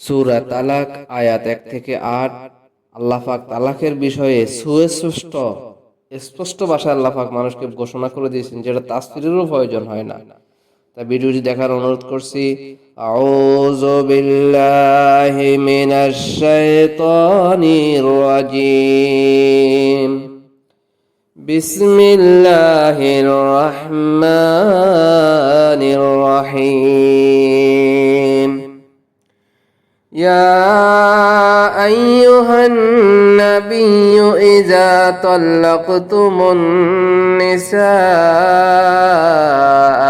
সূরা তালাক, আয়াত এক থেকে আট। আল্লাহ পাক তালাকের বিষয়ে সুস্পষ্ট, স্পষ্ট ভাষায় আল্লাহ পাক মানুষকে ঘোষণা করে দিয়েছেন যেটা তাসফিরেরও প্রয়োজন হয় না। তা ভিডিওটি দেখার অনুরোধ করছি। আউযু বিল্লাহি মিনাশ শাইতানির রাজিম। বিসমিল্লাহির রহমানির রহিম। يا أيها النبي إذا طلقتم النساء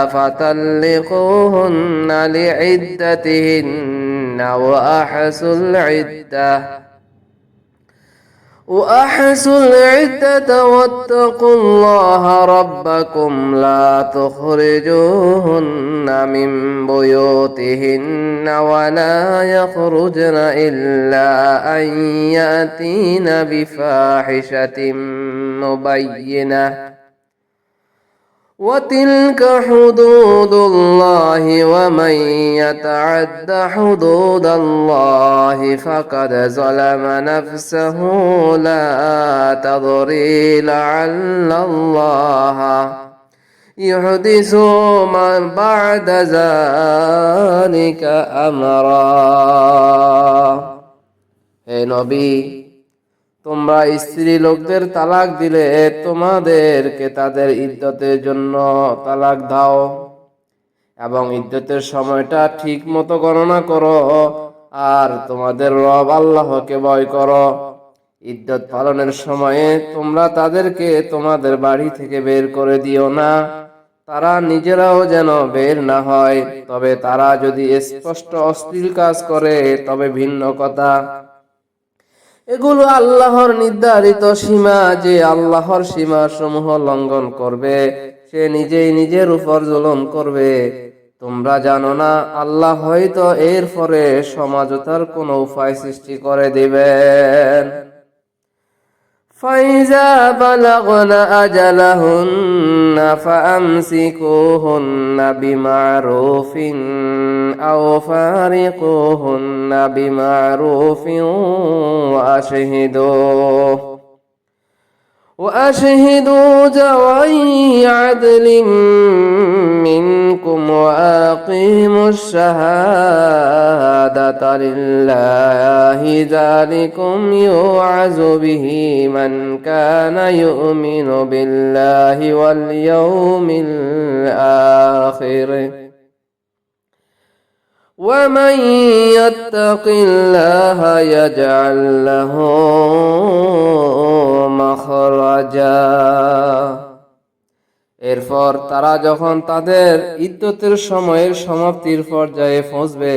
فطلقوهن لعدتهن وأحسوا العدة. وأحسوا العدة واتقوا الله ربكم لا تخرجوهن من بيوتهن ولا يخرجن إلا أن يأتين بفاحشة مبينة وتلك حدود الله ومن يتعد حدود الله فقد ظلم نفسه لا تضري لعل الله يحدث من بعد ذلك أمرا হে নবী তোমরা স্ত্রী লোকদের তালাক দিলে, তোমাদেরকে তাদের ইদ্যতের জন্য তালাক দাও। এবং ইদ্যতের সময়টা ঠিক মতো গণনা করো, আর তোমাদের রব আল্লাহকে ভয় করো। ইদ্যত পালনের সময়ে তোমরা তাদেরকে তোমাদের বাড়ি থেকে বের করে দিও না। তারা নিজেরাও যেন বের না হয়, তবে তারা যদি স্পষ্ট অশ্লীল কাজ করে, তবে ভিন্ন কথা। এগুলো আল্লাহর নির্ধারিত সীমা, যে আল্লাহর সীমা সমূহ লঙ্ঘন করবে, সে নিজেই নিজের উপর জুলুম করবে। তোমরা জানো না, আল্লাহ হয়তো এর পরে সমাজতার কোনো উপায় সৃষ্টি করে দিবেন। فإذا بلغن أجلهن فأمسكوهن بمعروف أو فارقوهن بمعروف وأشهدوا وأشهدوا ذوي عدل منكم وأقيموا الشهادة لله ذلكم يوعظ به من كان يؤمن بالله واليوم الآخر. ومن يتق الله يجعل له مخرجا. এরপর তারা যখন তাদের ইদ্যতের সময়ের সমাপ্তির পর্যায়ে পৌঁছবে,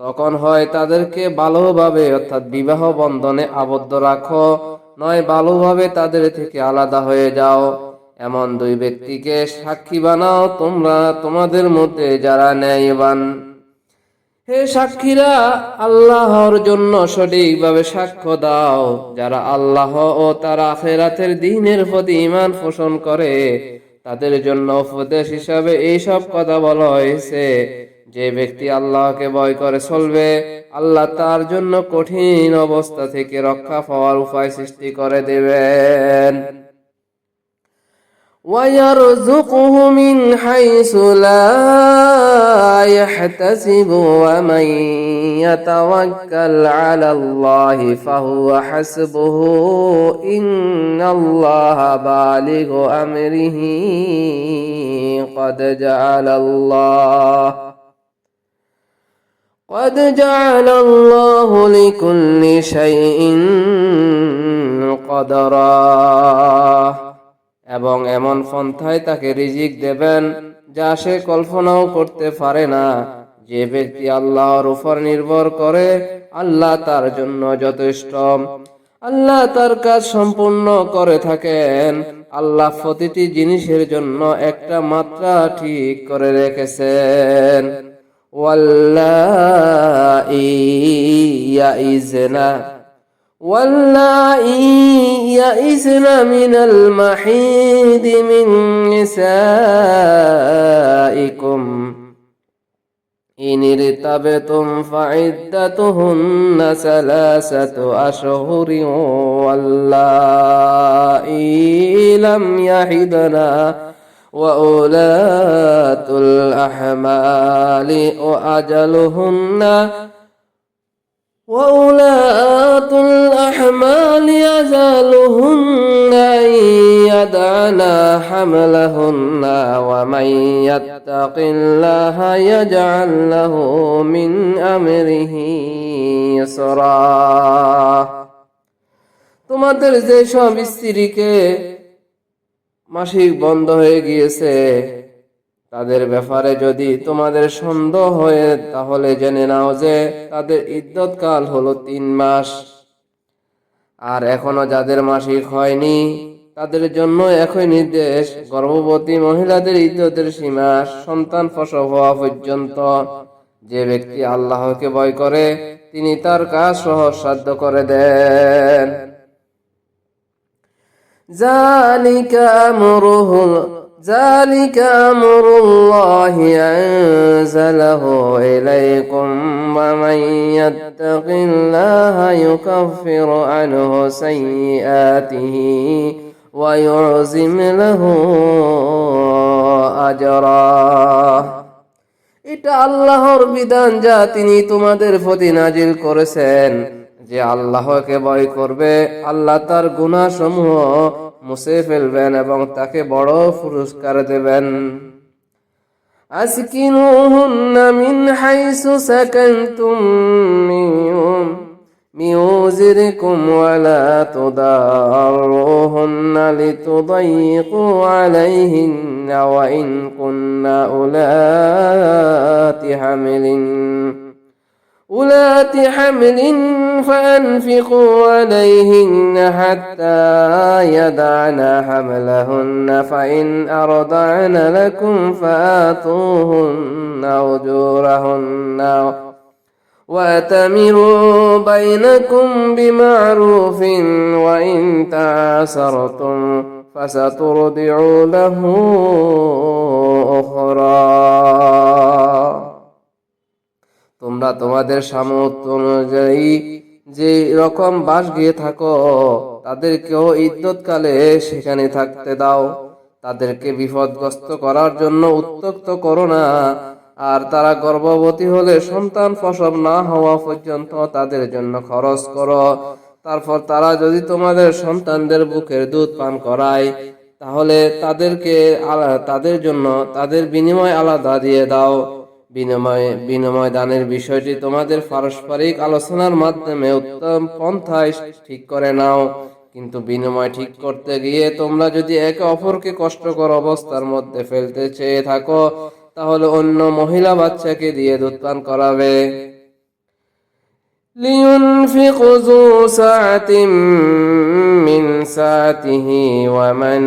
তখন হয় তাদেরকে ভালোভাবে অর্থাৎ বিবাহ বন্ধনে আবদ্ধ রাখো, নয় ভালোভাবে তাদের থেকে আলাদা হয়ে যাও। এমন দুই ব্যক্তিকে সাক্ষী বানাও তোমরা, তোমাদের মধ্যে যারা ন্যায়বান। হে সাক্ষীরা, আল্লাহর জন্য সঠিকভাবে সাক্ষ্য দাও। যারা আল্লাহ ও তার আখেরাতের দিনের প্রতি ইমান পোষণ করে তাদের জন্য উপদেশ হিসাবে এইসব কথা বলা হয়েছে। যে ব্যক্তি আল্লাহকে ভয় করে চলবে, আল্লাহ তার জন্য কঠিন অবস্থা থেকে রক্ষা পাওয়ার উপায় সৃষ্টি করে দেবেন। ويرزقه من حيث لا يحتسب ومن يتوكل على الله فهو حسبه إن الله بالغ أمره قد جعل الله قد جعل الله لكل شيء قدرا এবং এমন পন্থায় তাকে রিজিক দেবেন যা সে কল্পনাও করতে পারে না। যে ব্যক্তি আল্লাহর উপর নির্ভর করে, আল্লাহ তার জন্য যথেষ্ট। আল্লাহ তার কাজ সম্পূর্ণ করে থাকেন। আল্লাহ প্রতিটি জিনিসের জন্য একটা মাত্রা ঠিক করে রেখেছেন। ওয়াল্লাহি ইয়াইজনা। واللائي يئسن من المحيد من نسائكم. إن ارتبتم فعدتهن ثلاثة أشهر واللائي لم يحدنا وأولاة الأحمال وأجلهن وأولاة الأحمال أجلهن أن يدعنا حملهن ومن يتق الله يجعل له من أمره يسرا তোমাদের যেসব স্ত্রীকে মাসিক বন্ধ হয়ে গিয়েছে তাদের ব্যাপারে যদি তোমাদের সন্দেহ হয়, তাহলে জেনে নাও যে তাদের ইদ্যৎকাল হলো তিন মাস। আর এখনও যাদের মাসিক হয়নি, তাদের জন্য একই নির্দেশ, গর্ভবতী মহিলাদের ইদ্যতের সীমা সন্তান ফসল হওয়া পর্যন্ত। যে ব্যক্তি আল্লাহকে ভয় করে, তিনি তার কাজ সহ সাধ্য করে দেন। জানিকা মরুহুল ذلك أمر الله أنزله إليكم ومن يتق الله يكفر عنه سيئاته ويعزم له أجرا এটা আল্লাহর বিধান যা তিনি তোমাদের প্রতি নাজিল করেছেন যে আল্লাহকে ভয় করবে আল্লাহ তার গুনাহ সমূহ মুছে ফেলবেন এবং তাকে বড় পুরস্কার দেবেন أسكنوهن من حيث سكنتم من من وزركم ولا تضاروهن لتضيقوا عليهن وإن كن أولات حمل أولات حمل فأنفقوا عليهن حتى يدعن حملهن فإن أرضعن لكم فآتوهن أجورهن. وأتمروا بينكم بمعروف وإن تعاسرتم فسترضع له তোমাদের সামর্থ্য অনুযায়ী যে রকম বাস গিয়ে থাকো, তাদেরকেও ইদ্যৎকালে সেখানে থাকতে দাও। তাদেরকে বিপদগ্রস্ত করার জন্য উত্তক্ত করো না, আর তারা গর্ভবতী হলে সন্তান প্রসব না হওয়া পর্যন্ত তাদের জন্য খরচ করো। তারপর তারা যদি তোমাদের সন্তানদের বুকের দুধ পান করায়, তাহলে তাদেরকে তাদের জন্য তাদের বিনিময় আলাদা দিয়ে দাও। বিনিময় বিনিময় দানের বিষয়টি তোমাদের পারস্পরিক আলোচনার মাধ্যমে উত্তম পন্থায় ঠিক করে নাও কিন্তু বিনিময় ঠিক করতে গিয়ে তোমরা যদি একে অপরকে কষ্টকর অবস্থার মধ্যে ফেলতে চেয়ে থাকো তাহলে অন্য মহিলা বাচ্চাকে দিয়ে দুধ পান করাবে لينفق ذو سعة من ومن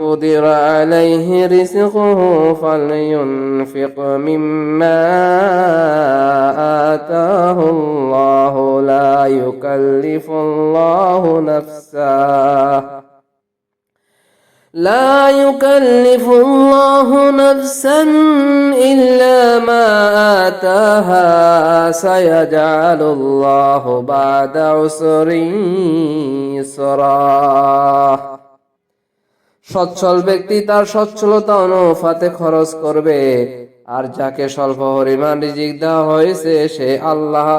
قدر عليه رزقه فلينفق مما آتاه الله. لا يكلف الله نفسا. لا يكلف الله نفسا إلا ما آتاها سيجعل الله بعد عسر يسرا সচ্ছল ব্যক্তি তার সচ্ছলতা অনুপাতে খরচ করবে আর যাকে স্বল্প পরিমাণ রিজিক দেওয়া হয়েছে সে আল্লাহ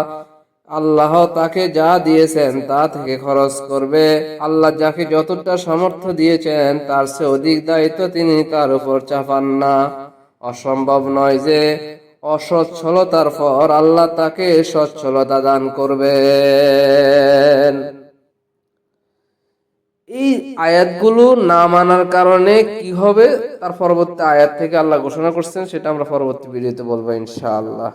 আল্লাহ তাকে যা দিয়েছেন তা থেকে খরচ করবে। আল্লাহ যাকে যতটা সামর্থ্য দিয়েছেন, তার চেয়ে অধিক দায়িত্ব তিনি তার উপর চাপান না। অসম্ভব নয় যে, অসচ্ছলতার পর আল্লাহ তাকে সচ্ছলতা দান করবেন। এই আয়াতগুলো না মানার কারণে কি হবে? তার পরবর্তী আয়াত থেকে আল্লাহ ঘোষণা করছেন, সেটা আমরা পরবর্তী ভিডিওতে বলব ইনশাআল্লাহ।